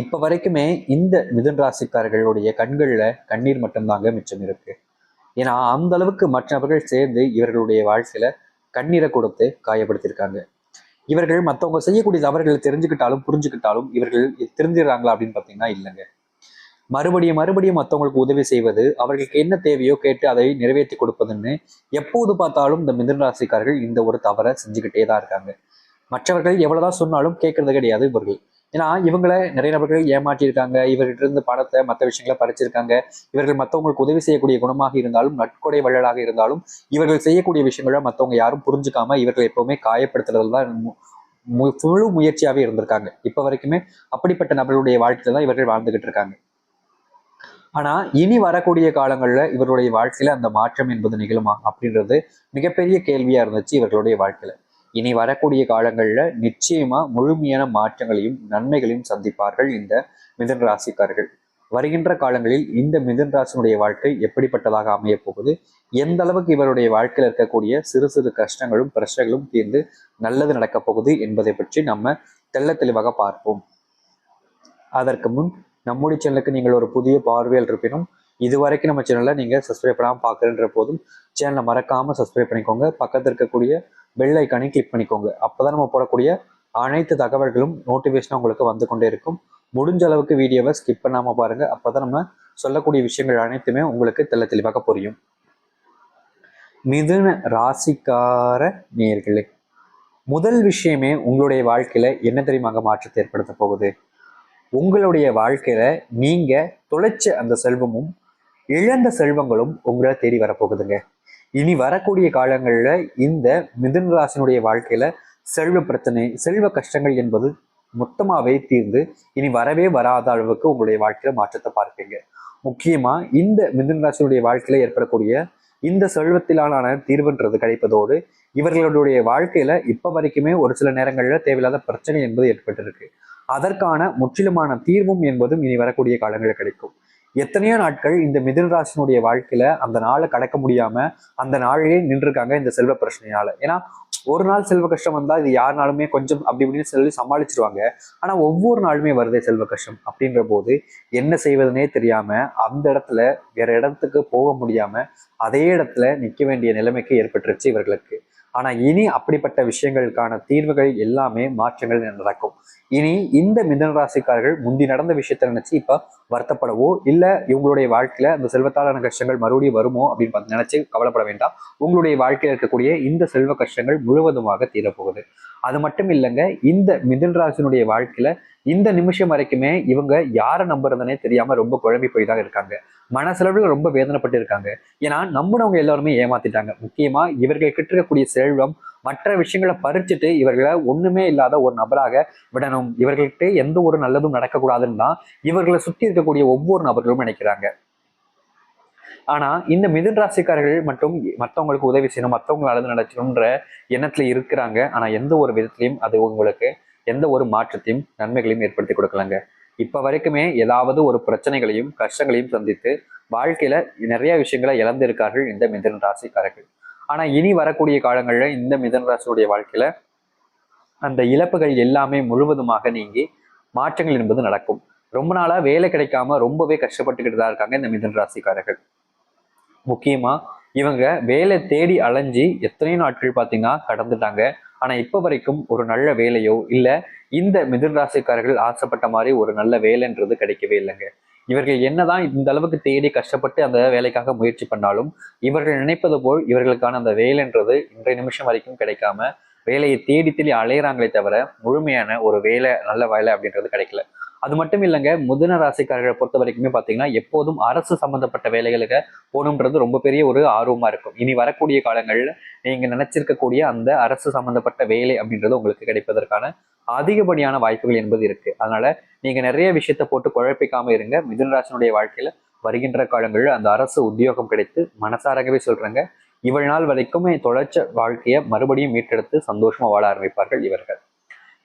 இப்ப வரைக்குமே இந்த மிதுன் ராசிக்காரர்களுடைய கண்கள்ல கண்ணீர் மட்டும்தாங்க மிச்சம் இருக்கு. ஏன்னா அந்த அளவுக்கு மற்றவர்கள் சேர்ந்து இவர்களுடைய வாழ்க்கையில கண்ணீரை கொடுத்து காயப்படுத்தியிருக்காங்க இவர்கள் மற்றவங்க செய்யக்கூடிய தவறுகளை தெரிஞ்சுக்கிட்டாலும் புரிஞ்சுக்கிட்டாலும் இவர்கள் திருந்திடுறாங்களா அப்படின்னு பார்த்தீங்கன்னா இல்லைங்க. மறுபடியும் மறுபடியும் மற்றவங்களுக்கு உதவி செய்வது அவர்களுக்கு என்ன தேவையோ கேட்டு அதை நிறைவேற்றி கொடுப்பதுன்னு எப்போது பார்த்தாலும் இந்த மிதன் ராசிக்காரர்கள் இந்த ஒரு தவறை செஞ்சுக்கிட்டே தான் இருக்காங்க. மற்றவர்கள் எவ்வளவுதான் சொன்னாலும் கேட்கறது கிடையாது இவர்கள். ஏன்னா இவங்களை நிறைய நபர்கள் ஏமாற்றியிருக்காங்க. இவர்கிட்ட இருந்து பணத்தை மற்ற விஷயங்களை பறிச்சிருக்காங்க. இவர்கள் மற்றவங்களுக்கு உதவி செய்யக்கூடிய குணமாக இருந்தாலும் நட்கொடை வள்ளலாக இருந்தாலும் இவர்கள் செய்யக்கூடிய விஷயங்களை மற்றவங்க யாரும் புரிஞ்சுக்காம இவர்கள் எப்பவுமே காயப்படுத்துறதுல தான் மு- மு- முழு முயற்சியாகவே இருந்திருக்காங்க. இப்போ வரைக்குமே அப்படிப்பட்ட நபர்களுடைய வாழ்க்கையில தான் இவர்கள் வாழ்ந்துகிட்டு இருக்காங்க. ஆனா இனி வரக்கூடிய காலங்களில் இவருடைய வாழ்க்கையில அந்த மாற்றம் என்பது நிகழுமா அப்படின்றது மிகப்பெரிய கேள்வியா இருந்துச்சு இவர்களுடைய வாழ்க்கையில. இனி வரக்கூடிய காலங்களில் நிச்சயமா முழுமையான மாற்றங்களையும் நன்மைகளையும் சந்திப்பார்கள் இந்த மிதன் ராசிக்காரர்கள். வருகின்ற காலங்களில் இந்த மிதன் ராசினுடைய வாழ்க்கை எப்படிப்பட்டதாக அமைய போகுது? எந்த அளவுக்கு இவருடைய வாழ்க்கையில் இருக்கக்கூடிய சிறு சிறு கஷ்டங்களும் பிரச்சனைகளும் தீர்ந்து நல்லது நடக்கப் போகுது என்பதை பற்றி நம்ம தெள்ள தெளிவாக பார்ப்போம். அதற்கு முன் நம்முடைய சேனலுக்கு நீங்கள் ஒரு புதிய பார்வையில் இருப்பினும் இதுவரைக்கும் நம்ம சேனலை நீங்கள் சப்ஸ்கிரைப் பண்ணாமல் பார்க்குறன்ற போதும் சேனலை மறக்காமல் சப்ஸ்கிரைப் பண்ணிக்கோங்க. பக்கத்தில் இருக்கக்கூடிய பெல் ஐக்கானையும் கிளிக் பண்ணிக்கோங்க. அப்போ தான் நம்ம போடக்கூடிய அனைத்து தகவல்களும் நோட்டிஃபிகேஷன் உங்களுக்கு வந்து கொண்டே இருக்கும். முடிஞ்ச அளவுக்கு வீடியோவை ஸ்கிப் பண்ணாமல் பாருங்கள் அப்போ தான் நம்ம சொல்லக்கூடிய விஷயங்கள் அனைத்துமே உங்களுக்கு தெள்ள தெளிவாக புரியும். மிதுன ராசிக்கார நேர்களே முதல் விஷயமே உங்களுடைய வாழ்க்கையில் என்ன தெரியுமாங்க மாற்றத்தை ஏற்படுத்த போகுது? உங்களுடைய வாழ்க்கையில் நீங்கள் தொலைச்ச அந்த செல்வமும் இழந்த செல்வங்களும் உங்களை தேடி வரப்போகுதுங்க இனி வரக்கூடிய காலங்களில் இந்த மிதுன் ராசினுடைய வாழ்க்கையில செல்வ பிரச்சனை செல்வ கஷ்டங்கள் என்பது மொத்தமாகவே தீர்ந்து இனி வரவே வராத அளவுக்கு உங்களுடைய வாழ்க்கையில மாற்றத்தை பார்ப்பீங்க. முக்கியமா இந்த மிதுன் ராசினுடைய வாழ்க்கையில ஏற்படக்கூடிய இந்த செல்வத்திலான தீர்வுன்றது கிடைப்பதோடு இவர்களுடைய வாழ்க்கையில இப்ப வரைக்குமே ஒரு சில நேரங்களில் தேவையில்லாத பிரச்சனை என்பது ஏற்பட்டிருக்கு. அதற்கான முற்றிலுமான தீர்வும் என்பதும் இனி வரக்கூடிய காலங்களில் கிடைக்கும். எத்தனையோ நாட்கள் இந்த மிதுன ராசினுடைய வாழ்க்கையில அந்த நாளை கடக்க முடியாம அந்த நாளிலே நின்றுருக்காங்க இந்த செல்வ பிரச்சனையால. ஏன்னா ஒரு நாள் செல்வ கஷ்டம் வந்தா இது யாருனாலுமே கொஞ்சம் அப்படி இப்படின்னு சொல்லி சமாளிச்சிருவாங்க. ஆனா ஒவ்வொரு நாளுமே வருதே செல்வ கஷ்டம் அப்படின்ற போது என்ன செய்வதுனே தெரியாம அந்த இடத்துல வேற இடத்துக்கு போக முடியாம அதே இடத்துல நிக்க வேண்டிய நிலைமைக்கு ஏற்பட்டுருச்சு இவர்களுக்கு. ஆனால் இனி அப்படிப்பட்ட விஷயங்களுக்கான தீர்வுகள் எல்லாமே மாற்றங்கள் நடக்கும். இனி இந்த மிதன ராசிக்காரர்கள் முந்தி நடந்த விஷயத்த நினைச்சு இப்ப வருத்தப்படவோ இல்ல இவங்களுடைய வாழ்க்கையில அந்த செல்வத்தாலான கஷ்டங்கள் மறுபடியும் வருமோ அப்படின்னு நினைச்சு கவலைப்பட வேண்டாம். உங்களுடைய வாழ்க்கையில் இருக்கக்கூடிய இந்த செல்வ கஷ்டங்கள் முழுவதுமாக தீரப்போகுது. அது மட்டும் இல்லைங்க இந்த மிதன் ராசினுடைய வாழ்க்கையில இந்த நிமிஷம் வரைக்குமே இவங்க யாரை நம்புறதுனே தெரியாம ரொம்ப குழம்பி போய் தான் இருக்காங்க. மனசளவில் ரொம்ப வேதனைப்பட்டு இருக்காங்க. ஏன்னா நம்பினவங்க எல்லாருமே ஏமாத்திட்டாங்க. முக்கியமா இவர்கள் கிட்ட இருக்கக்கூடிய செல்வம் மற்ற விஷயங்களை பறிச்சுட்டு இவர்களை ஒண்ணுமே இல்லாத ஒரு நபராக விடணும். இவர்கள்கிட்ட எந்த ஒரு நல்லதும் நடக்கக்கூடாதுன்னு தான் இவர்களை சுற்றி இருக்கக்கூடிய ஒவ்வொரு நபர்களும் நினைக்கிறாங்க. ஆனா இந்த மிதன் ராசிக்காரர்கள் மட்டும் மற்றவங்களுக்கு உதவி செய்யணும் மற்றவங்க நல்லது நடக்கணுன்ற எண்ணத்துல இருக்கிறாங்க. ஆனா எந்த ஒரு விதத்திலையும் அது உங்களுக்கு எந்த ஒரு மாற்றத்தையும் நன்மைகளையும் ஏற்படுத்தி கொடுக்கலங்க. இப்ப வரைக்குமே ஏதாவது ஒரு பிரச்சனைகளையும் கஷ்டங்களையும் சந்தித்து வாழ்க்கையில நிறைய விஷயங்களை இழந்திருக்கார்கள் இந்த மிதன ராசிக்காரர்கள். ஆனா இனி வரக்கூடிய காலங்கள்ல இந்த மிதன ராசியுடைய வாழ்க்கையில அந்த இழப்புகள் எல்லாமே முழுவதுமாக நீங்கி மாற்றங்கள் என்பது நடக்கும். ரொம்ப நாளா வேலை கிடைக்காம ரொம்பவே கஷ்டப்பட்டுக்கிட்டு தான் இருக்காங்க இந்த மிதன ராசிக்காரர்கள். முக்கியமா இவங்க வேலை தேடி அலைஞ்சி எத்தனையோ நாட்கள் பார்த்தீங்கன்னா கடந்துட்டாங்க. ஆனால் இப்போ வரைக்கும் ஒரு நல்ல வேலையோ இல்லை இந்த மிதுன் ராசிக்காரர்கள் ஆசைப்பட்ட மாதிரி ஒரு நல்ல வேலைன்றது கிடைக்கவே இல்லைங்க. இவர்கள் என்னதான் இந்த அளவுக்கு தேடி கஷ்டப்பட்டு அந்த வேலைக்காக முயற்சி பண்ணாலும் இவர்கள் நினைப்பது போல் இவர்களுக்கான அந்த வேலைன்றது இன்றைய நிமிஷம் வரைக்கும் கிடைக்காம வேலையை தேடி தேடி அலையிறாங்களே தவிர முழுமையான ஒரு வேலை நல்ல வேலை அப்படின்றது கிடைக்கல. அது மட்டும் இல்லைங்க முதன ராசிக்காரர்களை பொறுத்த வரைக்குமே பார்த்தீங்கன்னா எப்போதும் அரசு சம்பந்தப்பட்ட வேலைகளுக்கு போகணுன்றது ரொம்ப பெரிய ஒரு ஆர்வமாக இருக்கும். இனி வரக்கூடிய காலங்களில் நீங்கள் நினைச்சிருக்கக்கூடிய அந்த அரசு சம்பந்தப்பட்ட வேலை அப்படின்றது உங்களுக்கு கிடைப்பதற்கான அதிகப்படியான வாய்ப்புகள் என்பது இருக்கு. அதனால நீங்க நிறைய விஷயத்த போட்டு குழப்பிக்காம இருங்க. மிதுனராசனுடைய வாழ்க்கையில வருகின்ற காலங்களில் அந்த அரசு உத்தியோகம் கிடைத்து மனசாரகவே சொல்றாங்க. இவள் நாள் வரைக்கும் தொலைச்ச வாழ்க்கையை மறுபடியும் மீட்டெடுத்து சந்தோஷமா வாழ ஆரம்பிப்பார்கள் இவர்கள்.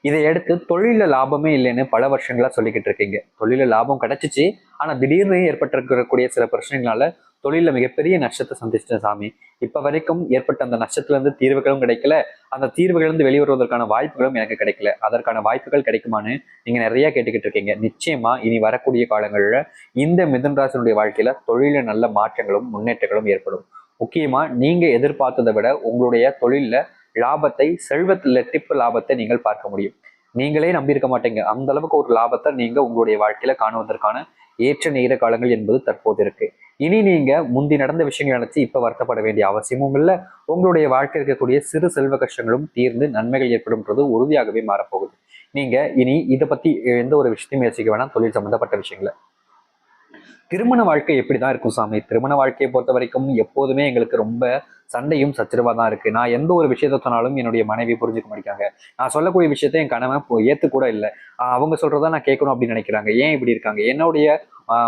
இதை எடுத்து தொழில லாபமே இல்லைன்னு பல வருஷங்களா சொல்லிக்கிட்டு இருக்கீங்க. தொழில லாபம் கிடைச்சிச்சு. ஆனா திடீர்னு ஏற்பட்டிருக்கக்கூடிய சில பிரச்சனைகளால தொழில மிகப்பெரிய நஷ்டத்தை சந்திச்சிட்டேன் சாமி. இப்ப வரைக்கும் ஏற்பட்ட அந்த நஷ்டத்துல இருந்து தீர்வுகளும் கிடைக்கல. அந்த தீர்வுகள் இருந்து வெளிவருவதற்கான வாய்ப்புகளும் எனக்கு கிடைக்கல. அதற்கான வாய்ப்புகள் கிடைக்குமான்னு நீங்க நிறைய கேட்டுக்கிட்டு இருக்கீங்க. நிச்சயமா இனி வரக்கூடிய காலங்களில் இந்த மிதன்ராசனுடைய வாழ்க்கையில தொழில நல்ல மாற்றங்களும் முன்னேற்றங்களும் ஏற்படும். முக்கியமா நீங்க எதிர்பார்த்ததை விட உங்களுடைய தொழில லாபத்தை செல்வத்தில் டிப்பு லாபத்தை நீங்கள் பார்க்க முடியும். நீங்களே நம்பியிருக்க மாட்டீங்க. அந்த அளவுக்கு ஒரு லாபத்தை நீங்க உங்களுடைய வாழ்க்கையில காணுவதற்கான ஏற்ற நேர காலங்கள் என்பது தற்போது இருக்கு. இனி நீங்க முந்தி நடந்த விஷயங்கள் நினைச்சு இப்ப வருத்தப்பட வேண்டிய அவசியமும் இல்லை. உங்களுடைய வாழ்க்கை இருக்கக்கூடிய சிறு செல்வ கஷ்டங்களும் தீர்ந்து நன்மைகள் ஏற்படும்ன்றது உறுதியாகவே மாறப்போகுது. நீங்க இனி இதை பத்தி எந்த ஒரு விஷயத்தையும் யோசிக்க வேணாம். தொழில் சம்பந்தப்பட்ட விஷயங்களை. திருமண வாழ்க்கை எப்படி தான் இருக்கும் சாமி? திருமண வாழ்க்கையை பொறுத்த வரைக்கும் எப்போதுமே எங்களுக்கு ரொம்ப சண்டையும் சச்சரவாக தான் இருக்குது நான் எந்த ஒரு விஷயத்த சொன்னாலும் என்னுடைய மனைவி புரிஞ்சுக்க மாட்டாங்க நான் சொல்லக்கூடிய விஷயத்த என் கணவன் இப்போ ஏற்றுக்கூட இல்லை. அவங்க சொல்கிறத நான் கேட்கணும் அப்படின்னு நினைக்கிறாங்க. ஏன் இப்படி இருக்காங்க? என்னுடைய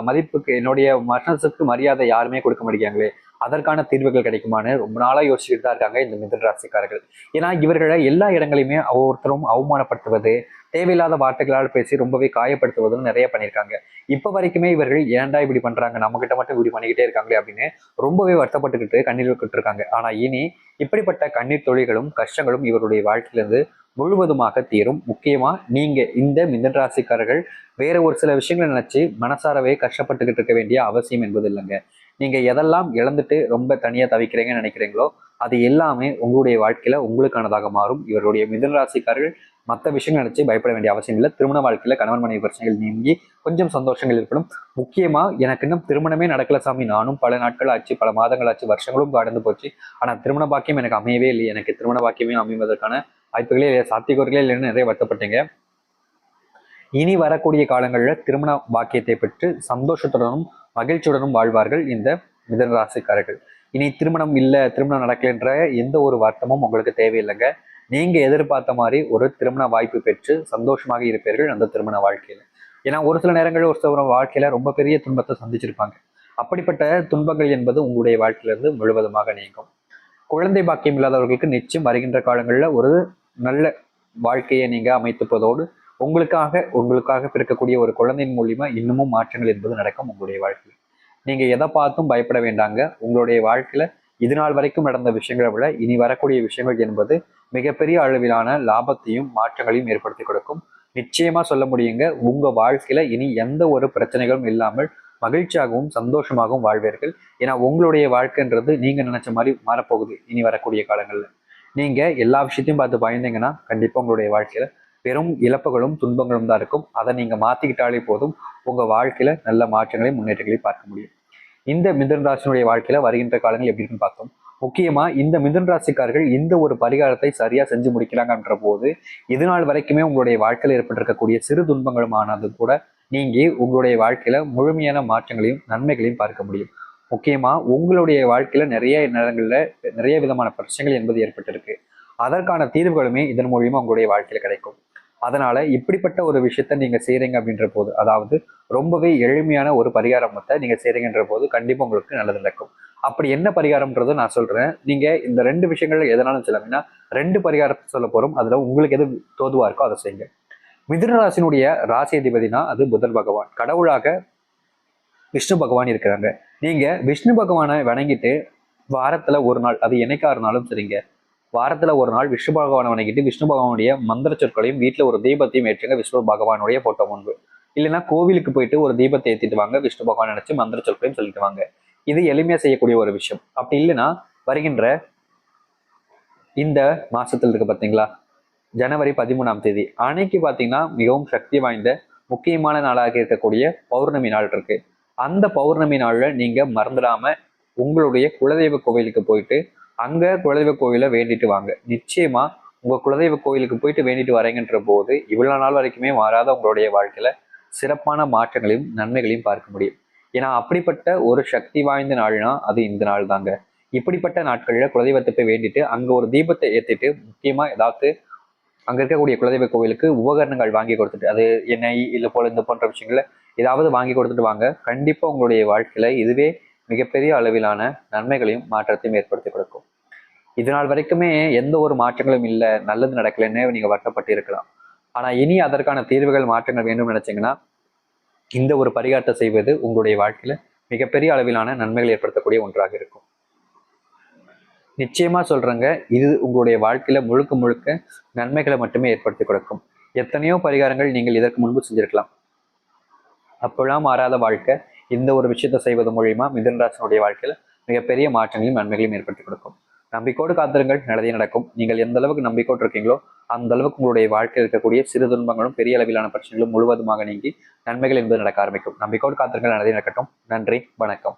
மதிப்புக்கு என்னுடைய மனசுக்கு மரியாதை யாருமே கொடுக்க மாட்டேங்கிறாங்களே அதற்கான தீர்வுகள் கிடைக்குமான்னு ரொம்ப நாளாக யோசிச்சுட்டு தான் இருக்காங்க இந்த மிதன் ராசிக்காரர்கள். ஏன்னா இவர்களை எல்லா இடங்களையுமே ஒவ்வொருத்தரும் அவமானப்படுத்துவது தேவையில்லாத வார்த்தைகளால் பேசி ரொம்பவே காயப்படுத்துவதும் நிறைய பண்ணியிருக்காங்க. இப்போ வரைக்குமே இவர்கள் ஏன்டா இப்படி பண்ணுறாங்க நம்மக்கிட்ட மட்டும் இப்படி பண்ணிக்கிட்டே இருக்காங்களே அப்படின்னு ரொம்பவே வருத்தப்பட்டுக்கிட்டு கண்ணீர் விட்டு இருக்காங்க இனி இப்படிப்பட்ட கண்ணீர் தொழில்களும் கஷ்டங்களும் இவருடைய வாழ்க்கையிலிருந்து முழுவதுமாக தீரும். முக்கியமாக நீங்கள் இந்த மிதன் ராசிக்காரர்கள் வேற ஒரு சில விஷயங்களை நினச்சி மனசாரவே கஷ்டப்பட்டுக்கிட்டு இருக்க வேண்டிய அவசியம் என்பது இல்லைங்க. நீங்கள் எதெல்லாம் இழந்துட்டு ரொம்ப தனியாக தவிக்கிறீங்கன்னு நினைக்கிறீங்களோ அது எல்லாமே உங்களுடைய வாழ்க்கையில் உங்களுக்கானதாக மாறும். இவருடைய மிதன் ராசிக்காரர்கள் மற்ற விஷயங்கள் நினைச்சு பயப்பட வேண்டிய அவசியம் இல்லை. திருமண வாழ்க்கையில் கணவன் மனைவி பிரச்சனைகள் நீங்கி கொஞ்சம் சந்தோஷங்கள் ஏற்படும். முக்கியமா எனக்கு இன்னும் திருமணமே நடக்கல சாமி. நானும் பல நாட்கள் ஆச்சு பல மாதங்கள் ஆச்சு வருஷங்களும் கடந்து போச்சு. ஆனா திருமண பாக்கியம் எனக்கு அமையவே இல்லை. எனக்கு திருமண பாக்கியமே அமைவதற்கான வாய்ப்புகளே இல்லை சாத்தியக்கூறுகளே இல்லைன்னு நிறைய வருத்தப்பட்டீங்க. இனி வரக்கூடிய காலங்களில் திருமண பாக்கியத்தை பெற்று சந்தோஷத்துடனும் மகிழ்ச்சியுடனும் வாழ்வார்கள் இந்த மிதன ராசிக்காரர்கள் இனி திருமணம் இல்லை திருமணம் நடக்கலைன்ற எந்த ஒரு வருத்தமும் உங்களுக்கு தேவையில்லைங்க. நீங்க எதிர்பார்த்த மாதிரி ஒரு திருமண வாய்ப்பு பெற்று சந்தோஷமாக இருப்பீர்கள் அந்த திருமண வாழ்க்கையில. ஏன்னா ஒரு சில நேரங்களில் ஒரு சில வாழ்க்கையில ரொம்ப பெரிய துன்பத்தை சந்திச்சிருப்பாங்க. அப்படிப்பட்ட துன்பங்கள் என்பது உங்களுடைய வாழ்க்கையிலிருந்து முழுவதுமாக நீங்கும். குழந்தை பாக்கியம் இல்லாதவர்களுக்கு நிச்சயம் வருகின்ற காலங்களில் ஒரு நல்ல வாழ்க்கையை நீங்க அமைத்துப்பதோடு உங்களுக்காக உங்களுக்காக பிறக்கக்கூடிய ஒரு குழந்தையின் மூலியமா இன்னமும் மாற்றங்கள் என்பது நடக்கும் உங்களுடைய வாழ்க்கையில். நீங்க எதை பார்த்தும் பயப்பட வேண்டாங்க. உங்களுடைய வாழ்க்கையில இது நாள் வரைக்கும் நடந்த விஷயங்களை விட இனி வரக்கூடிய விஷயங்கள் என்பது மிகப்பெரிய அளவிலான லாபத்தையும் மாற்றங்களையும் ஏற்படுத்தி கொடுக்கும். நிச்சயமா சொல்ல முடியுங்க உங்க வாழ்க்கையில இனி எந்த ஒரு பிரச்சனைகளும் இல்லாமல் மகிழ்ச்சியாகவும் சந்தோஷமாகவும் வாழ்வீர்கள். ஏன்னா உங்களுடைய வாழ்க்கைன்றது நீங்க நினைச்ச மாதிரி மாறப்போகுது இனி வரக்கூடிய காலங்கள்ல. நீங்க எல்லா விஷயத்தையும் பார்த்து பயந்தீங்கன்னா கண்டிப்பா உங்களுடைய வாழ்க்கையில பெரும் இழப்புகளும் துன்பங்களும் தான் இருக்கும். அதை நீங்க மாத்திக்கிட்டாலே போதும் உங்க வாழ்க்கையில நல்ல மாற்றங்களையும் முன்னேற்றங்களையும் பார்க்க முடியும். இந்த மிதன் ராசினுடைய வாழ்க்கையில வருகின்ற காலங்கள் எப்படி இருக்குன்னு பார்த்தோம். முக்கியமா இந்த மிதன் ராசிக்காரர்கள் இந்த ஒரு பரிகாரத்தை சரியா செஞ்சு முடிக்கிறாங்கன்ற போது இதுநாள் வரைக்குமே உங்களுடைய வாழ்க்கையில் ஏற்பட்டிருக்கக்கூடிய சிறு துன்பங்களுமானது கூட நீங்கி உங்களுடைய வாழ்க்கையில முழுமையான மாற்றங்களையும் நன்மைகளையும் பார்க்க முடியும். முக்கியமா உங்களுடைய வாழ்க்கையில நிறைய நேரங்கள்ல நிறைய விதமான பிரச்சனைகள் என்பது ஏற்பட்டிருக்கு. அதற்கான தீர்வுகளுமே இதன் மூலியமா உங்களுடைய வாழ்க்கையில கிடைக்கும். அதனால இப்படிப்பட்ட ஒரு விஷயத்த நீங்க செய்றீங்க அப்படின்ற போது அதாவது ரொம்பவே எளிமையான ஒரு பரிகாரத்தை நீங்க செய்றீங்கன்ற போது கண்டிப்பா உங்களுக்கு நல்லது நடக்கும். அப்படி என்ன பரிகாரம்ன்றதும் நான் சொல்றேன். நீங்க இந்த ரெண்டு விஷயங்கள் எதனாலும் சொல்லணும்னா ரெண்டு பரிகாரத்தை சொல்ல போறோம். அதுல உங்களுக்கு எது தோதுவா இருக்கோ அதை செய்யுங்க. மிதுனராசினுடைய ராசி அதிபதினா அது புதன் பகவான். கடவுளாக விஷ்ணு பகவான் இருக்கிறாங்க. நீங்க விஷ்ணு பகவானை வணங்கிட்டு வாரத்துல ஒரு நாள் அது என்னைக்கா இருந்தாலும் சரிங்க. வாரத்துல ஒரு நாள் விஷ்ணு பகவானை வணங்கிட்டு விஷ்ணு பகவானுடைய மந்திர சொற்களையும் வீட்டுல ஒரு தீபத்தையும் ஏற்றுங்க விஷ்ணு பகவானுடைய போட்டோ முன்பு. இல்லைன்னா கோவிலுக்கு போயிட்டு ஒரு தீபத்தை ஏற்றிட்டு வாங்க விஷ்ணு பகவான் நினைச்சு மந்திர சொற்களையும் சொல்லிட்டு வாங்க. இது எளிமையா செய்யக்கூடிய ஒரு விஷயம். அப்படி இல்லைன்னா வருகின்ற இந்த மாசத்துல இருக்கு பாத்தீங்களா? ஜனவரி பதிமூணாம் தேதி. அன்னைக்கு பாத்தீங்கன்னா மிகவும் சக்தி வாய்ந்த முக்கியமான நாளாக இருக்கக்கூடிய பௌர்ணமி நாள் இருக்கு. அந்த பௌர்ணமி நாள்ல நீங்க மறந்துடாம உங்களுடைய குலதெய்வ கோவிலுக்கு போயிட்டு அங்க குலதெய்வ கோயிலை வேண்டிட்டு வாங்க. நிச்சயமா உங்க குலதெய்வ கோயிலுக்கு போயிட்டு வேண்டிட்டு வரீங்கன்ற போது இவ்வளவு நாள் வரைக்குமே மாறாத உங்களுடைய வாழ்க்கையில சிறப்பான மாற்றங்களையும் நன்மைகளையும் பார்க்க முடியும். ஏன்னா அப்படிப்பட்ட ஒரு சக்தி வாய்ந்த நாள்னா அது இந்த நாள் தாங்க. இப்படிப்பட்ட நாட்களில் குலதெய்வத்தை போய் வேண்டிட்டு அங்க ஒரு தீபத்தை ஏத்திட்டு முக்கியமா ஏதாவது அங்க இருக்கக்கூடிய குலதெய்வ கோவிலுக்கு உபகரணங்கள் வாங்கி கொடுத்துட்டு அது எண்ணெய் இல்லை போல இந்த போன்ற விஷயங்களை ஏதாவது வாங்கி கொடுத்துட்டு வாங்க. கண்டிப்பா உங்களுடைய வாழ்க்கையில இதுவே மிகப்பெரிய அளவிலான நன்மைகளையும் மாற்றத்தையும் ஏற்படுத்தி கொடுக்கும். இது நாள் வரைக்குமே எந்த ஒரு மாற்றங்களும் இல்லை நல்லது நடக்கலைன்னு நீங்கள் வருத்தப்பட்டு இருக்கலாம். ஆனால் இனி அதற்கான தீர்வுகள் மாற்றங்கள் வேண்டும் நினைச்சீங்கன்னா இந்த ஒரு பரிகாரத்தை செய்வது உங்களுடைய வாழ்க்கையில மிகப்பெரிய அளவிலான நன்மைகள் ஏற்படுத்தக்கூடிய ஒன்றாக இருக்கும். நிச்சயமா சொல்றேங்க இது உங்களுடைய வாழ்க்கையில முழுக்க முழுக்க நன்மைகளை மட்டுமே ஏற்படுத்தி கொடுக்கும். எத்தனையோ பரிகாரங்கள் நீங்கள் இதற்கு முன்பு செஞ்சிருக்கலாம். அப்பெல்லாம் மாறாத வாழ்க்கை இந்த ஒரு விஷயத்தை செய்வது மூலியமா மிதன்ராசனுடைய வாழ்க்கையில மிகப்பெரிய மாற்றங்களையும் நன்மைகளையும் ஏற்படுத்தி கொடுக்கும். நம்பிக்கோடு காத்திருங்கள். நல்லதே நடக்கும். நீங்கள் எந்த அளவுக்கு நம்பிக்கோடு இருக்கீங்களோ அந்த அளவுக்கு உங்களுடைய வாழ்க்கையில் இருக்கக்கூடிய சிறு துன்பங்களும் பெரிய அளவிலான பிரச்சனைகளும் முழுவதுமாக நீங்கி நன்மைகள் என்பது நடக்க ஆரம்பிக்கும். நம்பிக்கோடு காத்திருங்கள். நல்லதே நடக்கட்டும். நன்றி. வணக்கம்.